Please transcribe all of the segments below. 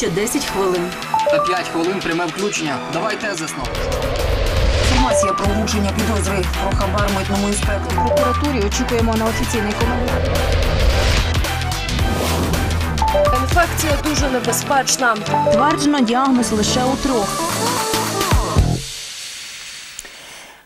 ще 10 хвилин. Та 5 хвилин пряме включення. Давай тезисно. Інформація про влучення підозри про хабар митному інспектору. Прокуратурі очікуємо на офіційний коментар. Інфекція дуже небезпечна. Тверджено діагноз лише у трьох.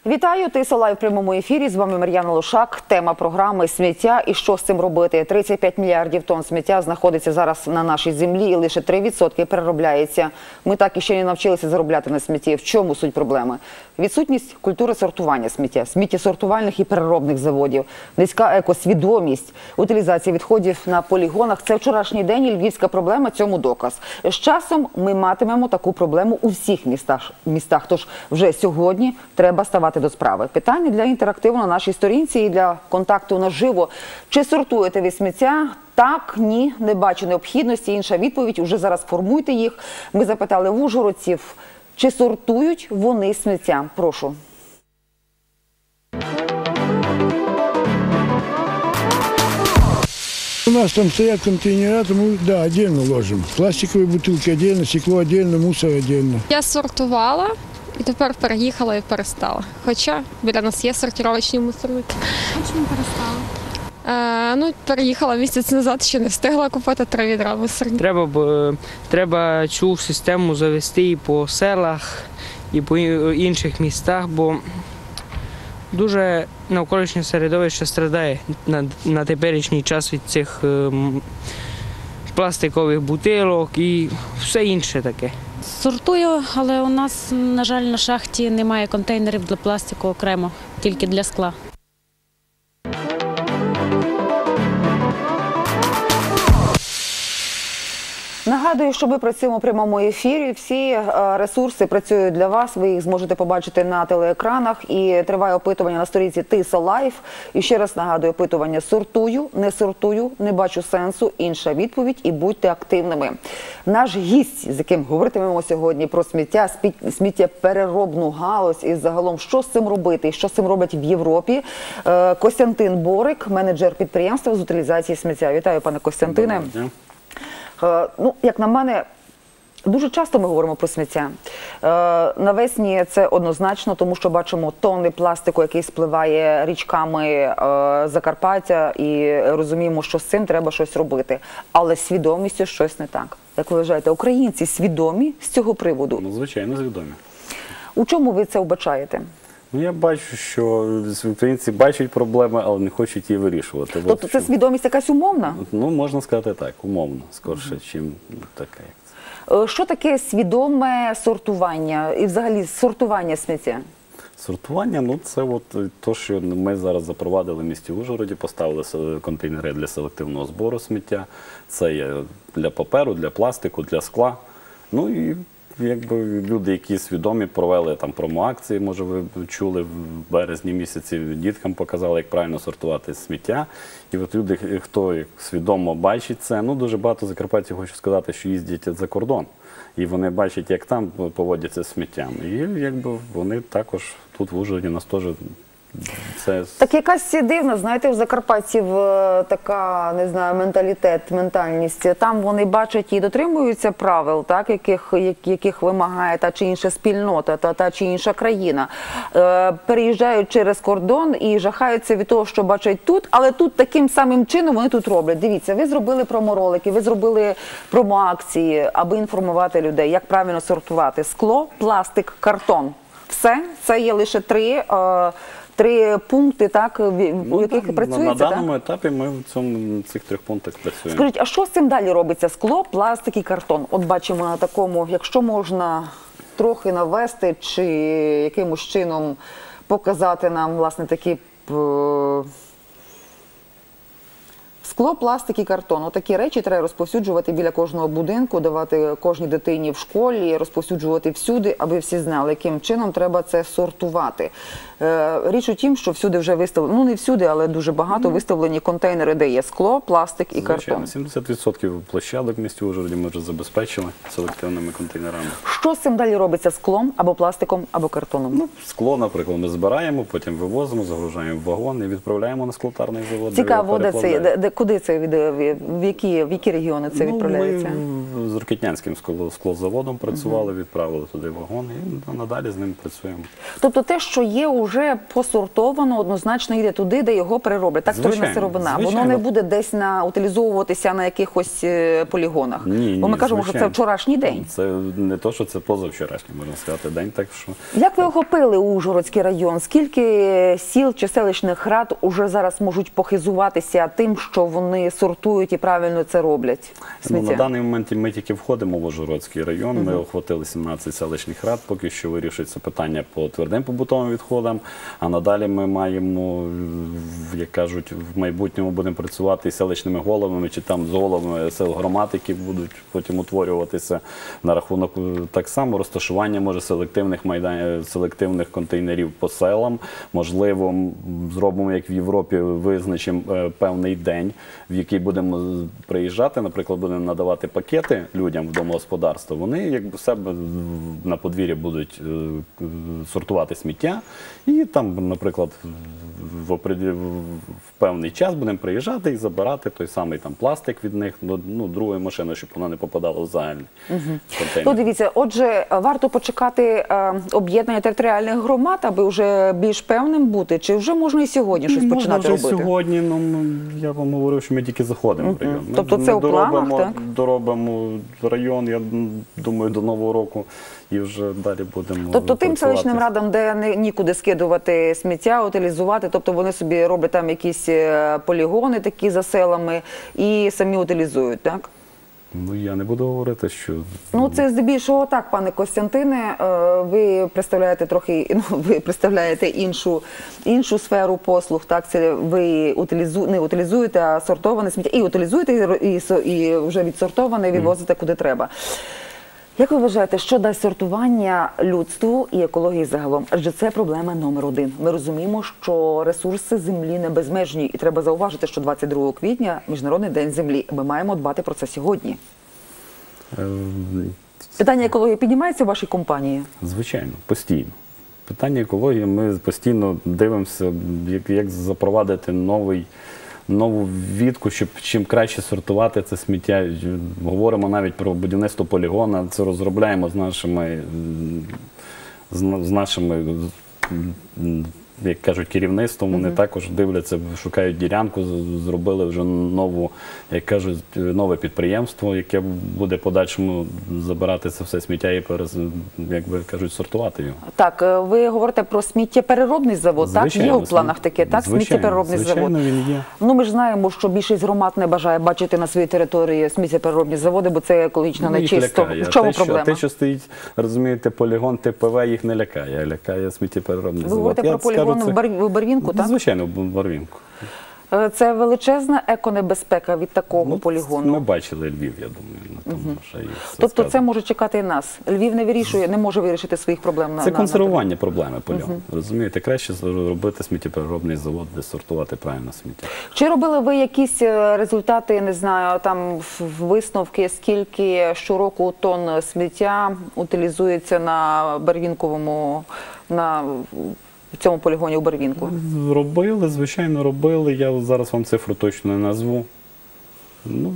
Вітаю, Тиса Лайв в прямому ефірі. З вами Мар'яна Лошак. Тема програми сміття і що з цим робити. 35 мільярдів тонн сміття знаходиться зараз на нашій землі, і лише 3% переробляється. Ми так і ще не навчилися заробляти на смітті. В чому суть проблеми? Відсутність культури сортування сміття, сміттєсортувальних і переробних заводів, низька екосвідомість, утилізація відходів на полігонах. Це вчорашній день і львівська проблема. Цьому доказ. З часом ми матимемо таку проблему у всіх містах. містах. Тож вже сьогодні треба ставати до справи. Питання для інтерактиву на нашій сторінці і для контакту наживо. Чи сортуєте ви сміття? Так, ні, не бачу необхідності. Інша відповідь уже зараз формуйте їх. Ми запитали в ужгородців, чи сортують вони сміття. Прошу. У нас там стоят контейнера, то мы, да, отдельно ложим. Пластиковые бутылки отдельно, стекло отдельно, мусор отдельно. Я сортувала і тепер переїхала і перестала. Хоча біля нас є сортировочні мусорники. А чому перестала? Е, ну, переїхала місяць назад, ще не встигла купити три відра мусорників. Треба б е, треба цю систему завести і по селах, і по інших містах, бо дуже навколишнє середовище страдає на, на теперішній час від цих е, пластикових бутилок і все інше таке. Сортую, але у нас, на жаль, на шахті немає контейнерів для пластику окремо, тільки для скла. Нагадую, що ми працюємо у прямому ефірі. Всі е, ресурси працюють для вас. Ви їх зможете побачити на телеекранах. І триває опитування на сторінці Тиса Лайф. І ще раз нагадую, опитування сортую, не сортую, не бачу сенсу. Інша відповідь і будьте активними. Наш гість, з яким говоритимемо сьогодні про сміття, сміттєпереробну галузь і загалом, що з цим робити, і що з цим роблять в Європі. Е, Костянтин Борик, менеджер підприємства з утилізації сміття. Вітаю, пане Костянтине. Е, Ну, як на мене, дуже часто ми говоримо про сміття. Е, Навесні це однозначно, тому що бачимо тонни пластику, який спливає річками е, Закарпаття, і розуміємо, що з цим треба щось робити. Але свідомістю щось не так. Як ви вважаєте, українці свідомі з цього приводу? Ну, звичайно, звідомі. У чому ви це вбачаєте? Ну, я бачу, що українці бачать проблеми, але не хочуть її вирішувати. Тобто це свідомість якась умовна? Ну, можна сказати так, умовно, скорше, чим таке. Е, Що таке свідоме сортування і взагалі сортування сміття? Сортування, ну це от те, що ми зараз запровадили в місті Ужгороді, поставили контейнери для селективного збору сміття. Це є для паперу, для пластику, для скла. Ну і якби люди, які свідомі, провели там промоакції, може ви чули в березні місяці, діткам показали, як правильно сортувати сміття. І от люди, хто свідомо бачить це, ну дуже багато закарпатців хочу сказати, що їздять за кордон. І вони бачать, як там поводяться з сміттям. І якби вони також тут в Ужгороді нас теж це Так якась дивна, знаєте, у закарпатців е, така, не знаю, менталітет, ментальність. Там вони бачать і дотримуються правил, так, яких, яких вимагає та чи інша спільнота, та, та чи інша країна. Е, переїжджають через кордон і жахаються від того, що бачать тут, але тут таким самим чином вони тут роблять. Дивіться, ви зробили проморолики, ви зробили промоакції, аби інформувати людей, як правильно сортувати скло, пластик, картон. Все це є лише три. Е, Три пункти, так в- Ну, яких так, працюється. на на даному етапі ми в цьому цих трьох пунктах працюємо. Скажіть, а що з цим далі робиться? Скло, пластик і картон. От бачимо на такому, якщо можна трохи навести чи якимось чином показати нам власне такі е, Скло, пластик і картон. Отакі речі треба розповсюджувати біля кожного будинку, давати кожній дитині в школі, розповсюджувати всюди, аби всі знали, яким чином треба це сортувати. Е, річ у тім, що всюди вже виставлено, ну не всюди, але дуже багато виставлені контейнери, де є скло, пластик і картон. Звичайно, 70% площадок в місті Ужгороді ми вже забезпечили селективними контейнерами. Що з цим далі робиться склом або пластиком, або картоном? Ну, скло, наприклад, ми збираємо, потім вивозимо, загружаємо в вагон і відправляємо на склотарний завод. Цікаво, де це, де- куди це від в які, в які регіони це відправляється? Ну, ми з Рокетнянським склозаводом працювали, відправили туди вагон і надалі з ним працюємо. Тобто те, що є, вже посортовано, однозначно йде туди, де його перероблять. Так, вторинна Звичайно, сировина. Воно не буде десь на утилізовуватися на якихось е, полігонах. Ні, Бо ми ні, кажемо, що це вчорашній день. Це не то, що це позавчорашній, можна сказати, день. Так що Як ви охопили Ужгородський район? Скільки сіл чи селищних рад уже зараз можуть похизуватися тим, що вони сортують і правильно це роблять? Ну, на даний момент ми тільки входимо в Ужгородський район. Ми охватили 17 селищних рад. Поки що вирішується питання по твердим побутовим відходам. А надалі ми маємо, як кажуть, в майбутньому будемо працювати із селищними головами чи там з головами сел громад, які будуть потім утворюватися на рахунок е, так само розташування може селективних майдан селективних контейнерів по селам. Можливо, зробимо як в Європі, визначимо е, певний день, в який будемо приїжджати. Наприклад, будемо надавати пакети людям в домогосподарство. Вони якби себе на подвір'ї будуть е, сортувати сміття, і там, наприклад, в, в певний час будемо приїжджати і забирати той самий там пластик від них до ну, другої машини, щоб воно не попадало в загальний контейнер. Ну, дивіться, отже, варто почекати е, об'єднання територіальних громад, аби вже більш певним бути, чи вже можна і сьогодні щось Можна починати вже робити? сьогодні. Ну я вам говорив, що ми тільки заходимо в район. Ми Тобто це у планах, так? доробимо район. Я думаю, до нового року і вже далі будемо. Тобто тим селищним радам, де не, нікуди скидувати сміття, утилізувати, тобто вони собі роблять там якісь е, полігони такі за селами і самі утилізують, так? Ну я не буду говорити, що Ну, це здебільшого так, пане Костянтине. Е, Ви представляєте трохи ну, ви представляєте іншу, іншу сферу послуг. Так, це ви утилізу, не утилізуєте, а сортоване сміття. І утилізуєте, і, і, і вже відсортоване відвозите куди треба. Як ви вважаєте, що дасть сортування людству і екології загалом? Адже це проблема номер один. Ми розуміємо, що ресурси землі не безмежні, і треба зауважити, що 22 квітня міжнародний день землі. Ми маємо дбати про це сьогодні. е, Питання екології піднімається у вашій компанії? звичайно постійно. Питання екології. Ми постійно дивимося, як, як запровадити новий. Нову відку, щоб чим краще сортувати це сміття. Говоримо навіть про будівництво полігона. Це розробляємо з нашими з, нашими як кажуть, керівництвом. Вони також дивляться, шукають ділянку, зробили вже нову, як кажуть, нове підприємство, яке буде подальшому забирати це все сміття і перез, як би кажуть, сортувати його. Так, е, ви говорите про сміттєпереробний завод, так? Є у планах таке, так? звичайно, Сміттєпереробний звичайно, завод. він є. Ну, ми ж знаємо, що більшість громад не бажає бачити на своїй території сміттєпереробні заводи, бо це екологічно Ну, нечисто. В чому те, що, проблема? те, що стоїть, розумієте, полігон ТПВ їх не лякає, а лякає сміттєпереробний Ви завод. говорите Я про скажу, полігон це- в Барвінку, так? Звичайно, в Барвінку. Е, Це величезна еконебезпека від такого Ну, полігону. Ми бачили Львів, я думаю, на тому, що і все Тобто це може чекати і нас. Львів не вирішує, не може вирішити своїх проблем на Це на- консервування проблеми полігону. Розумієте, краще зробити сміттєпереробний завод, де сортувати правильно сміття. Чи робили ви якісь е, результати, не знаю, там висновки, скільки щороку тонн сміття утилізується на Барвінковому, на в цьому полігоні у Барвінку? Робили, звичайно, робили. Я зараз вам цифру точно не назву. Ну,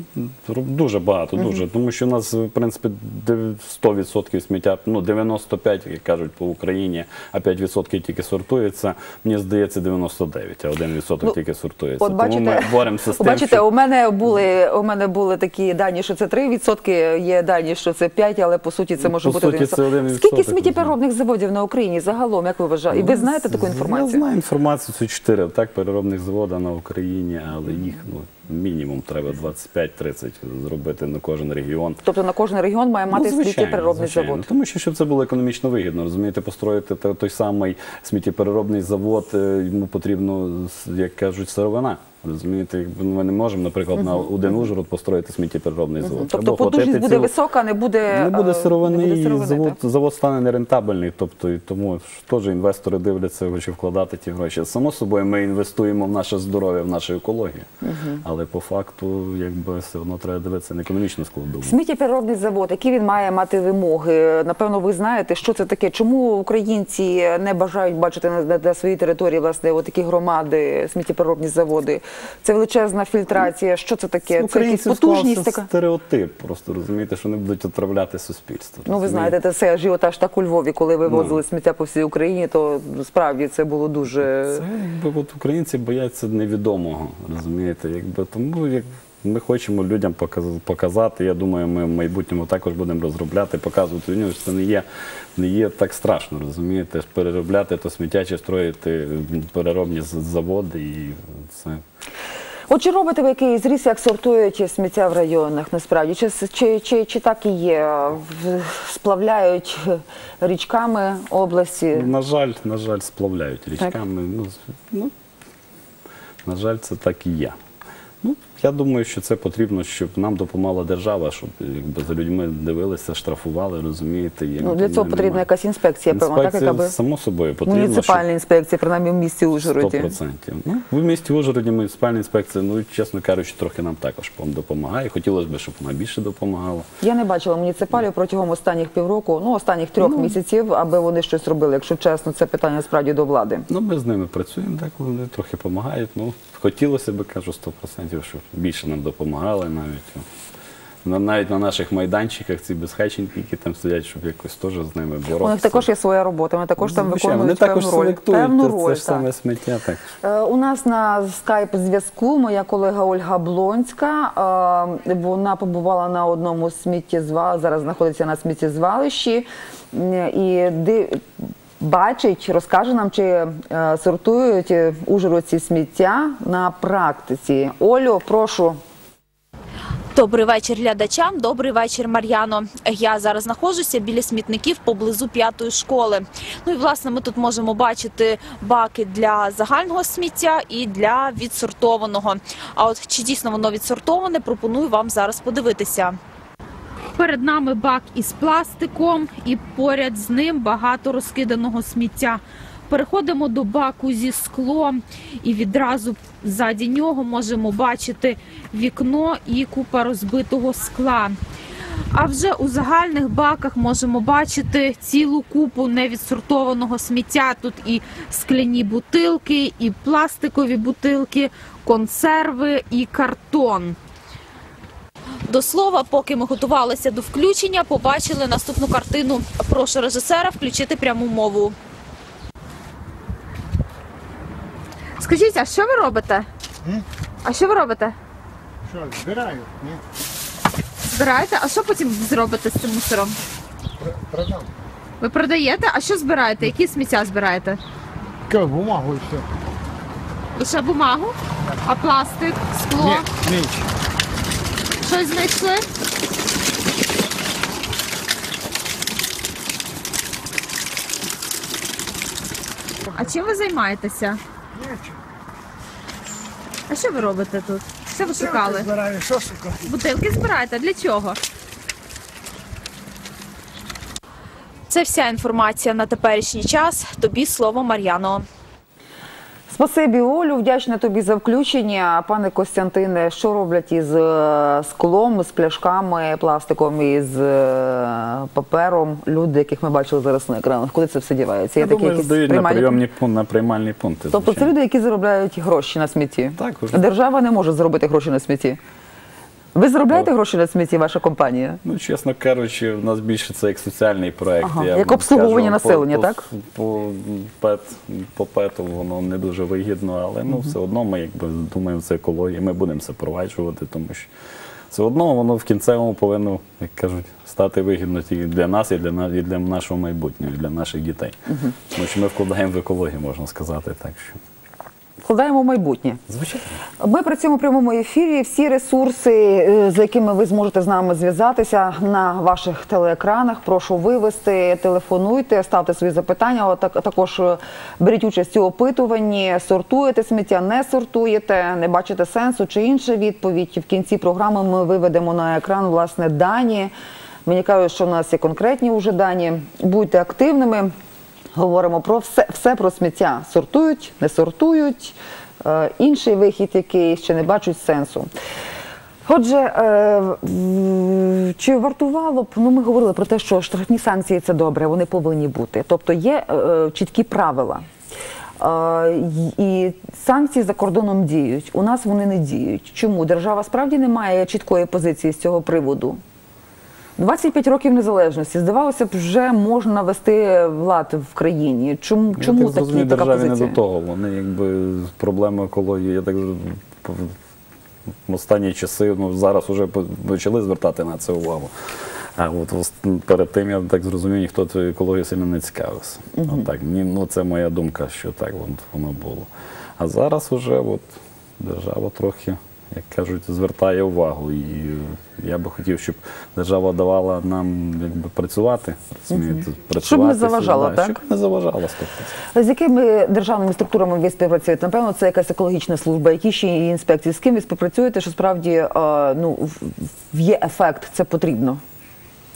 дуже багато, дуже. Тому що у нас, в принципі, дев- 100% сміття, ну 95, як кажуть, по Україні, а 5% тільки сортується. Мені здається, 99, а 1% Ну, тільки сортується. От Тому ми боремося з тим, бачите, що... у мене були у мене були такі дані, що це 3%, є дані, що це 5%, але по суті це може По бути суті, 1%. це 1%, Скільки сміттєпереробних заводів на Україні загалом, як ви вважаєте? І ви знаєте таку інформацію? Я знаю інформацію, це 4 так, переробних заводи на Україні, але їх ну, мінімум треба 25-30 зробити на кожен регіон. Тобто на кожен регіон має мати Ну, звичайно, сміттєпереробний звичайно. завод. Тому що щоб це було економічно вигідно, розумієте, построїти той самий сміттєпереробний завод, е, йому потрібно, як кажуть, сировина. Розумієте, якби ми не можемо, наприклад, на один Ужгород построїти сміттєпереробний завод. Тобто потужність буде висока, не буде, не буде е, сировини, не буде і завод, так? завод стане нерентабельний. Тобто, і тому ж теж інвестори дивляться, чи вкладати ті гроші. Само собою, ми інвестуємо в наше здоров'я, в нашу екологію. Але по факту, якби все одно треба дивитися на економічну складову. Сміттєпереробний завод, які він має мати вимоги? Напевно, ви знаєте, що це таке? Чому українці не бажають бачити на, своїй території власне такі громади, сміттєпереробні заводи? Це величезна фільтрація. Що це таке? Це якісь потужність така. стереотип, просто розумієте, що вони будуть отравляти суспільство. Ну, ви знаєте, це ажіотаж так у Львові, коли Ну. вивозили сміття по всій Україні, то справді це було дуже. Це якби от українці бояться невідомого, розумієте? Якби тому як ми хочемо людям показати. Я думаю, ми в майбутньому також будемо розробляти, показувати людям, що це не є, не є так страшно, розумієте? Переробляти то сміття чи строїти переробні заводи і це. От чи робите ви якийсь зріз, як сортують сміття в районах насправді? Чи, чи, чи, чи так і є? Сплавляють річками області? На жаль, на жаль, сплавляють річками. Ну, ну, на жаль, це так і є. Ну, я думаю, що це потрібно, щоб нам допомагала держава, щоб якби, за людьми дивилися, штрафували, розумієте. Ну, для цього потрібна якась інспекція, певно, так, Інспекція, яка би само собою, потрібно, муніципальна інспекція, принаймні в місті Ужгороді. 100%. Ну, в місті Ужгороді муніципальна інспекція, ну, чесно кажучи, трохи нам також допомагає. Хотілося б, щоб вона більше допомагала. Я не бачила муніципалів протягом останніх півроку, ну останніх трьох місяців, аби вони щось робили. Якщо чесно, це питання справді до влади. Ну, ми з ними працюємо, так вони трохи допомагають. Ну, хотілося б, кажу, 100%, щоб більше нам допомагали навіть. На, навіть на наших майданчиках ці безхатченки, які там сидять, щоб якось теж з ними боротися. У них також є своя робота, вони також там Звичайно, виконують вони також певну роль. селектують Певну це, роль, це ж саме сміття. Так. Е, У нас на скайп зв'язку моя колега Ольга Блонська. Е, Вона побувала на одному сміттєзвалищі, зараз знаходиться на сміттєзвалищі М, і ди- бачить, розкаже нам, чи е, сортують ужгородці сміття на практиці. Олю, прошу. Добрий вечір глядачам. Добрий вечір, Мар'яно. Я зараз знаходжуся біля смітників поблизу п'ятої школи. Ну і власне ми тут можемо бачити баки для загального сміття і для відсортованого. А от чи дійсно воно відсортоване, пропоную вам зараз подивитися. Перед нами бак із пластиком, і поряд з ним багато розкиданого сміття. Переходимо до баку зі склом, і відразу ззаді нього можемо бачити вікно і купа розбитого скла. А вже у загальних баках можемо бачити цілу купу невідсортованого сміття. Тут і скляні бутилки, і пластикові бутилки, консерви і картон. До слова, поки ми готувалися до включення, побачили наступну картину. Прошу режисера включити пряму мову. Скажіть, а що ви робите? А що ви робите? Що, збираю? Ні? Збираєте? А що потім зробите з цим мусором? Продам. Ви продаєте? А що збираєте? Які сміття збираєте? Ка, бумагу і все. Лише бумагу? А пластик, скло? ніч. Щось знайшли? А чим ви займаєтеся? А що ви робите тут? Що ви шукали? Збираю, що шукати? Бутилки збираєте? Для чого? Це вся інформація на теперішній час. Тобі слово Мар'яно. Спасибі, Олю, вдячна тобі за включення. Пане Костянтине, що роблять із е, склом, з пляшками, пластиком із е, папером люди, яких ми бачили зараз на екранах? Куди це все дівається? Я Є такі думаю, здають на приймальні прийомні пункти, на приймальні пункти. Тобто це люди, які заробляють гроші на смітті. Так, уже. Держава не може заробити гроші на смітті. Ви заробляєте гроші на смітті, ваша компанія? Ну, чесно кажучи, в нас більше це як соціальний проект. Ага, я як вам обслуговування скажу, населення, по, так? По, по, пет, по пету воно не дуже вигідно, але ну, все одно ми якби думаємо, це екологія, ми будемо це впроваджувати, тому що все одно воно в кінцевому повинно, як кажуть, стати вигідно тільки для нас і для, і для нашого майбутнього, і для наших дітей. Тому що ми вкладаємо в екологію, можна сказати. Так що, Вкладаємо в майбутнє. звичайно. Ми працюємо в прямому ефірі. Всі ресурси, е, за якими ви зможете з нами зв'язатися на ваших телеекранах. Прошу вивести, телефонуйте, ставте свої запитання. Також е, беріть участь у опитуванні, сортуєте сміття, не сортуєте, не бачите сенсу чи інша відповідь. В кінці програми ми виведемо на екран власне дані. Мені кажуть, що в нас є конкретні вже дані. Будьте активними. Говоримо про все, все про сміття. Сортують, не сортують. Е, інший вихід, який ще не бачать сенсу. Отже, е, чи вартувало б, ну ми говорили про те, що штрафні санкції це добре, вони повинні бути. Тобто є е, чіткі правила. І санкції за кордоном діють. У нас вони не діють. Чому держава справді не має чіткої позиції з цього приводу? 25 років незалежності. Здавалося б, вже можна вести влад в країні. Чому, Я чому так такі, розумію, така державі позиція? не до того. Вони якби проблеми екології, я так в- в останні часи, ну зараз вже почали звертати на це увагу. А от перед тим я так зрозумів, ніхто цією екологією сильно не цікавився. От так, ну це моя думка, що так воно було. А зараз вже от держава трохи, як кажуть, звертає увагу. І я би хотів, щоб держава давала нам якби працювати, працювати. заважала, да, так? Щоб не заважала 100%. З якими державними структурами ви співпрацюєте? Напевно, це якась екологічна служба, які ще інспекції. З ким ви співпрацюєте, що справді ну, є ефект, це потрібно?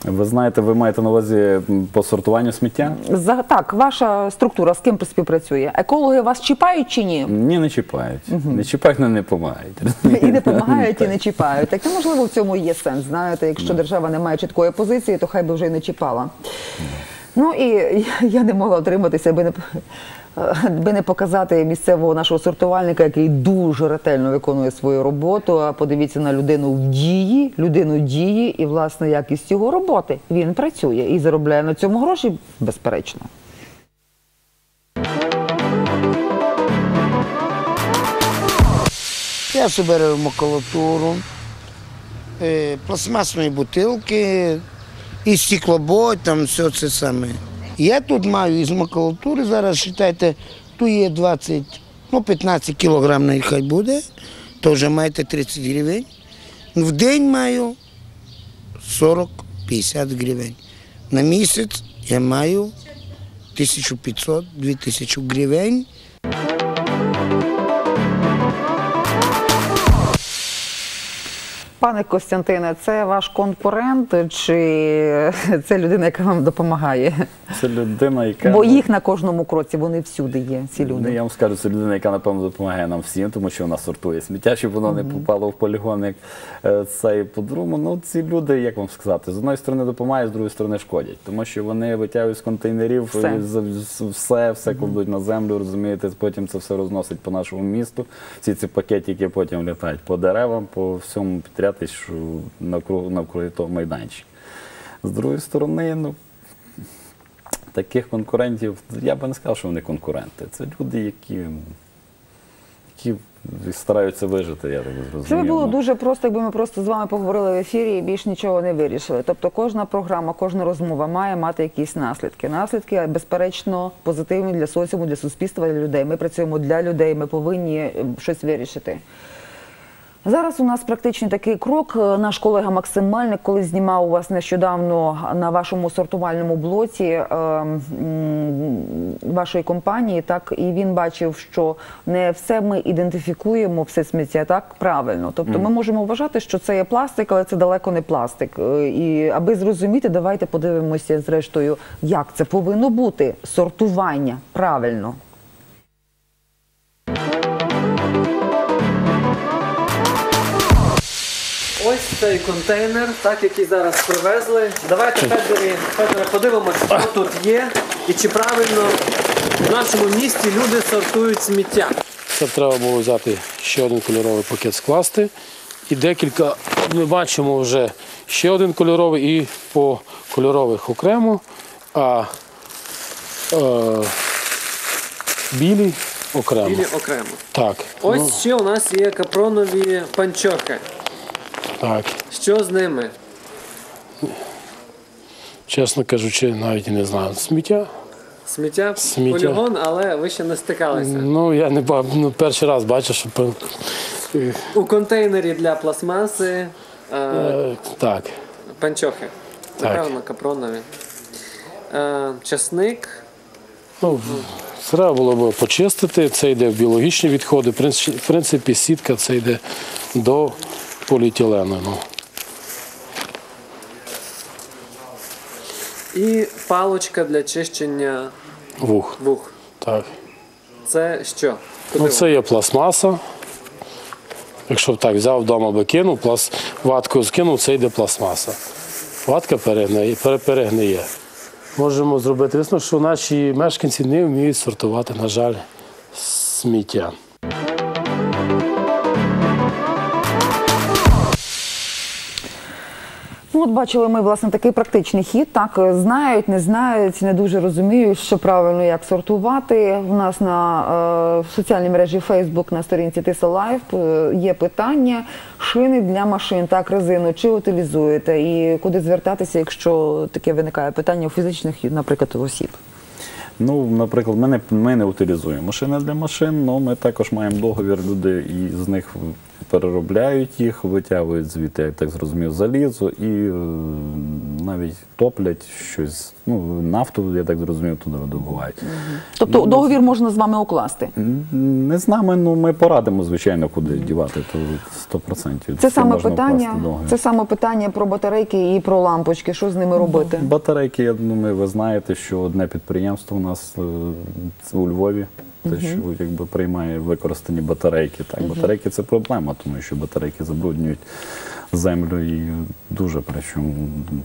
Ви знаєте, ви маєте на увазі по сортуванню сміття? За, так, ваша структура з ким співпрацює? Екологи вас чіпають чи ні? Ні, не чіпають. Не чіпають, але не допомагають. І не допомагають, і не чіпають. Так ну, можливо, в цьому є сенс. Знаєте, якщо держава не має чіткої позиції, то хай би вже й не чіпала. Ну і я не могла отриматися, аби не, аби не показати місцевого нашого сортувальника, який дуже ретельно виконує свою роботу. А подивіться на людину в дії, людину дії і власне якість його роботи. Він працює і заробляє на цьому гроші, безперечно. Я собираю макулатуру, е, пластмасні бутилки, і стеклобой, там все це саме. Я тут маю із макулатури, зараз вважайте, тут є 20, ну 15 кілограм нехай буде, то вже маєте 30 гривень. В день маю 40-50 гривень. На місяць я маю 1500-2000 гривень. Пане Костянтине, це ваш конкурент чи це людина, яка вам допомагає? Це людина, яка Бо їх на кожному кроці, вони всюди є, ці Ну, люди. я вам скажу, це людина, яка напевно допомагає нам всім, тому що вона сортує сміття, щоб воно не попало в полігон, як е, цей по-другому. Ну ці люди, як вам сказати, з одної сторони допомагають, з другої сторони шкодять, тому що вони витягують з контейнерів Все. все кладуть на землю, розумієте, потім це все розносить по нашому місту. Всі ці пакетики потім літають по деревам, по всьому підряд, що навкруги, навкруги того майданчика. З другої сторони, ну. Таких конкурентів, я би не сказав, що вони конкуренти. Це люди, які, які стараються вижити, я так зрозумів. Це було Ну, дуже просто, якби ми просто з вами поговорили в ефірі і більш нічого не вирішили. Тобто кожна програма, кожна розмова має мати якісь наслідки. Наслідки, безперечно, позитивні для соціуму, для суспільства, для людей. Ми працюємо для людей, ми повинні е, щось вирішити. Зараз у нас практичний такий крок. Наш колега Максим Мальник, коли знімав у вас нещодавно на вашому сортувальному блоці е, вашої компанії, так і він бачив, що не все ми ідентифікуємо, все сміття так правильно. Тобто ми можемо вважати, що це є пластик, але це далеко не пластик. Е, І аби зрозуміти, давайте подивимося зрештою, як це повинно бути сортування правильно. Ось цей контейнер, так який зараз привезли. Давайте Федорі, Федоре, подивимося, що тут є і чи правильно в нашому місті люди сортують сміття. Це треба було взяти ще один кольоровий пакет скласти. І декілька, ми бачимо вже ще один кольоровий і по кольорових окремо, а е, білі окремо. Білі окремо. Так. Ось ну, ще у нас є капронові панчохи. Так. Що з ними? Чесно кажучи, навіть і не знаю. Сміття. Сміття, Сміття. полігон, але ви ще не стикалися. Ну, я не ба- ну, перший раз бачу, що пе- е, У контейнері для пластмаси е, е, так. панчохи. Так. Напевно, капронові. Е, часник. Ну, треба було б почистити. Це йде в біологічні відходи. В принципі- В принципі, сітка це йде до поліетилену. Ну. І палочка для чищення Вух. вух. Так. Це що? Ну, це є пластмаса. Якщо б так взяв вдома би кинув, пласт... ваткою скинув, це йде пластмаса. Ватка перегниє, перегниє. Можемо зробити висновок, що наші мешканці не вміють сортувати, на жаль, сміття. Ну, от бачили ми власне такий практичний хід. Так е, знають, не знають, не дуже розуміють, що правильно як сортувати. У нас на е, в соціальній мережі Facebook на сторінці Тиса Лайф е, є питання шини для машин, так резину, чи утилізуєте, і куди звертатися, якщо таке виникає питання у фізичних, наприклад, осіб. Ну, наприклад, ми не, ми не утилізуємо машини для машин, але ми також маємо договір, люди і з них переробляють їх, витягують звідти, я так зрозумів, залізо і е, навіть топлять щось, ну, нафту, я так зрозумів, туди видобувають. Тобто договір можна з вами укласти. Не з нами, ну ми порадимо, звичайно, куди дівати, то 100%. Це саме питання. Це саме питання про батарейки і про лампочки. Що з ними робити? Батарейки, я думаю, ви знаєте, що одне підприємство у нас е, у Львові, те, що якби приймає використані батарейки. Так, батарейки це проблема, тому що батарейки забруднюють землю і дуже причому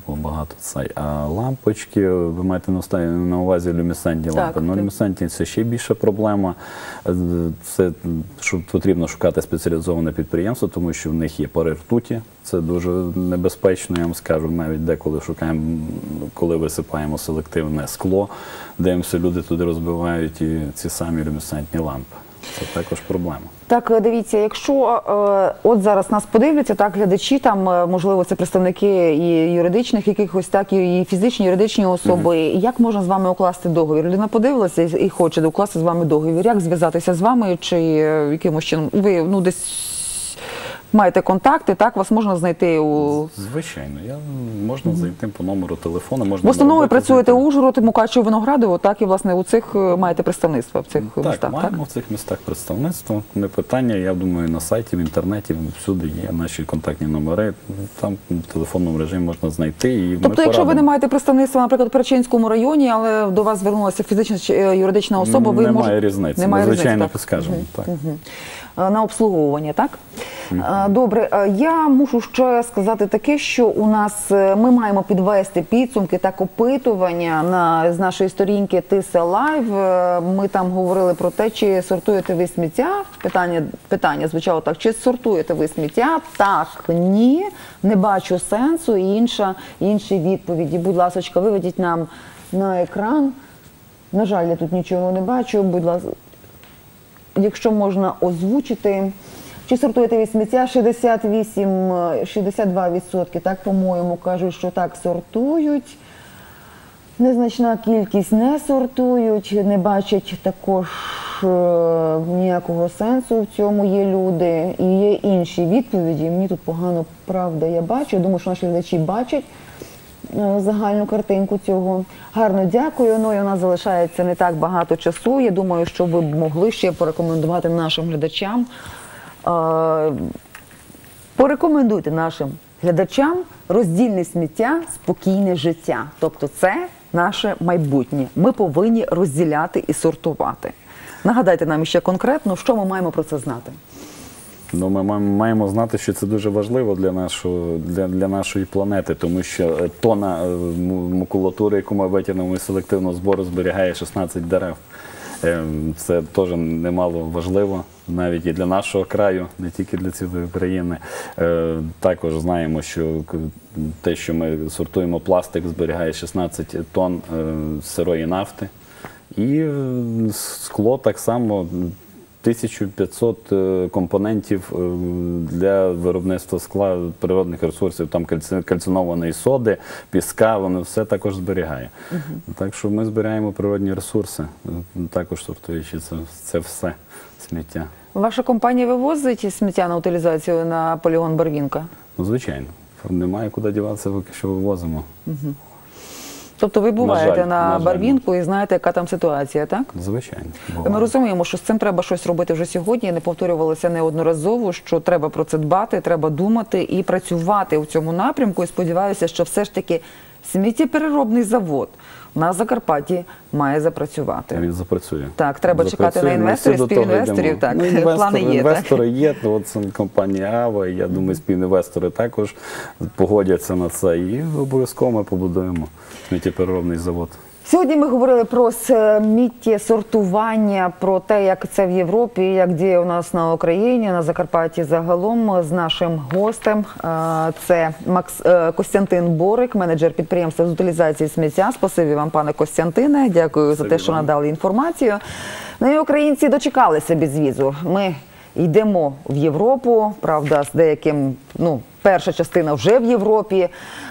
багато цей. А лампочки, ви маєте на увазі люмісцентні Так, лампи. Ну, так. це ще більша проблема. Е, Це що потрібно шукати спеціалізоване підприємство, тому що в них є пари ртуті. Це дуже небезпечно, я вам скажу. Навіть деколи шукаємо, коли висипаємо селективне скло, дивимося, люди туди розбивають і ці самі люмісцентні лампи. Це також проблема. Так, е, дивіться, якщо е, от зараз нас подивляться, так глядачі, там е, можливо це представники і юридичних якихось, так і фізичні, юридичні особи. Як можна з вами укласти договір? Людина подивилася і, хоче укласти з вами договір. Як зв'язатися з вами, чи якимось чином ви ну десь маєте контакти? Так вас можна знайти у Звичайно, я можна зайти по номеру телефону, можна в основному ви працюєте у Ужгород, Мукачево, Виноградово, так і власне у цих е, маєте представництва в цих Так, містах. маємо в цих містах представництво. Не питання. Я думаю, на сайті, в інтернеті всюди є наші контактні номери. Там в телефонному режимі можна знайти. І ми Тобто, якщо ви не маєте представництва, наприклад, в Перечинському районі, але до вас звернулася фізична чи е, юридична особа, ви Немає можете... різниці. Немає Ми, різниці, звичайно, так. підскажемо. Так. Мгм. Е, На обслуговування, так? Е, Добре, Е, я мушу ще сказати таке, що у нас ми маємо підвести підсумки так опитування на з нашої сторінки Тиса Лайв. Ми там говорили про те, чи сортуєте ви сміття. Питання питання звучало так: чи сортуєте ви сміття? Так, ні, не бачу сенсу. І інша інші відповіді. Будь ласка, виведіть нам на екран. На жаль, я тут нічого не бачу. Будь ласка, якщо можна озвучити. Чи сортуєте ви сміття 68, е, 62%, так, по-моєму, кажуть, що так сортують. Незначна кількість не сортують, не бачать також е, ніякого сенсу в цьому є люди. І є інші відповіді. Мені тут погано правда, я бачу. Думаю, що наші глядачі бачать загальну картинку цього. Гарно дякую. Ну і у нас залишається не так багато часу. Я думаю, що ви б могли ще порекомендувати нашим глядачам. е, Порекомендуйте нашим глядачам роздільне сміття, спокійне життя. Тобто, це наше майбутнє. Ми повинні розділяти і сортувати. Нагадайте нам ще конкретно, що ми маємо про це знати. Ну, ми маємо- знати, що це дуже важливо для нашого для, для нашої планети, тому що е, тона е, макулатури, яку ми витягнемо із селективного збору, зберігає 16 дерев. Е, Це теж немало важливо, навіть і для нашого краю, не тільки для цілої України. Е, Також знаємо, що те, що ми сортуємо пластик, зберігає 16 тонн сирої нафти. І скло так само 1500 е, компонентів е, для виробництва скла природних ресурсів, там кальцинованої соди, піска, воно все також зберігає. Так що ми зберігаємо природні ресурси, е, також сортуючи це, це все сміття. Ваша компанія вивозить сміття на утилізацію на полігон Барвінка? Ну, звичайно, немає куди діватися, поки що вивозимо. Мгм. Тобто ви буваєте жаль, на, на Барвінку і знаєте, яка там ситуація, так? Звичайно. Ми розуміємо, що з цим треба щось робити вже сьогодні. Не повторювалося неодноразово, що треба про це дбати, треба думати і працювати у цьому напрямку. І сподіваюся, що все ж таки сміттєпереробний завод у нас Закарпатті має запрацювати. Він запрацює. Так, треба чекати на Запрацює, інвесторів, співінвесторів. Так, Ну, інвестори, плани є. інвестори є. то От це компанія Ава. і Я думаю, співінвестори також погодяться на це. І обов'язково ми побудуємо сміттєпереробний завод. Сьогодні ми говорили про сміття, сортування, про те, як це в Європі, як діє у нас на Україні, на Закарпатті загалом з нашим гостем. Це Макс е, Костянтин Борик, менеджер підприємства з утилізації сміття. Спасибі вам, пане Костянтине. Дякую за те, що надали інформацію. Ну і українці дочекалися безвізу. Ми йдемо в Європу, правда, з деяким, ну. Перша частина вже в Європі.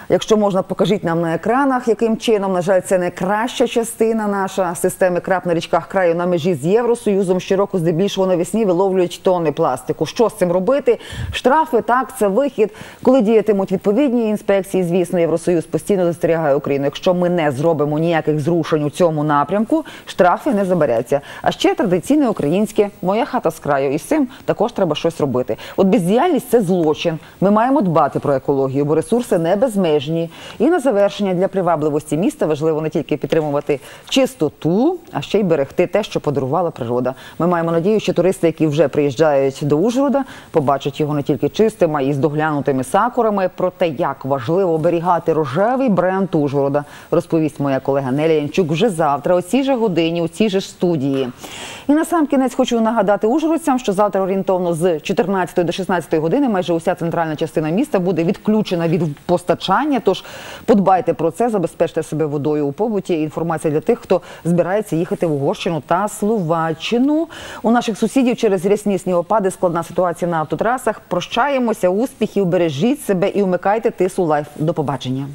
Якщо можна, покажіть нам на екранах, яким чином. На жаль, це не краща частина наша системи крап на річках краю на межі з Євросоюзом. Щороку здебільшого навесні виловлюють тонни пластику. Що з цим робити? Штрафи, так, це вихід. Коли діятимуть відповідні інспекції, звісно, Євросоюз постійно застерігає Україну. Якщо ми не зробимо ніяких зрушень у цьому напрямку, штрафи не забереться. А ще традиційне українське моя хата з краю. І з цим також треба щось робити. От бездіяльність це злочин. Ми маємо дбати про екологію, бо ресурси не безмежні. І на завершення для привабливості міста важливо не тільки підтримувати чистоту, а ще й берегти те, що подарувала природа. Ми маємо надію, що туристи, які вже приїжджають до Ужгорода, побачать його не тільки чистим, а й з доглянутими сакурами. Про те, як важливо оберігати рожевий бренд Ужгорода, розповість моя колега Неля Янчук вже завтра, о цій же годині, у цій же ж студії. І на сам кінець хочу нагадати ужгородцям, що завтра орієнтовно з 14 до 16 години майже уся центральна частина міста буде відключена від постачання. Тож подбайте про це, забезпечте себе водою у побуті. Інформація для тих, хто збирається їхати в Угорщину та Словаччину. У наших сусідів через рясні снігопади складна ситуація на автотрасах. Прощаємося, успіхів, бережіть себе і вмикайте тису лайф. До побачення.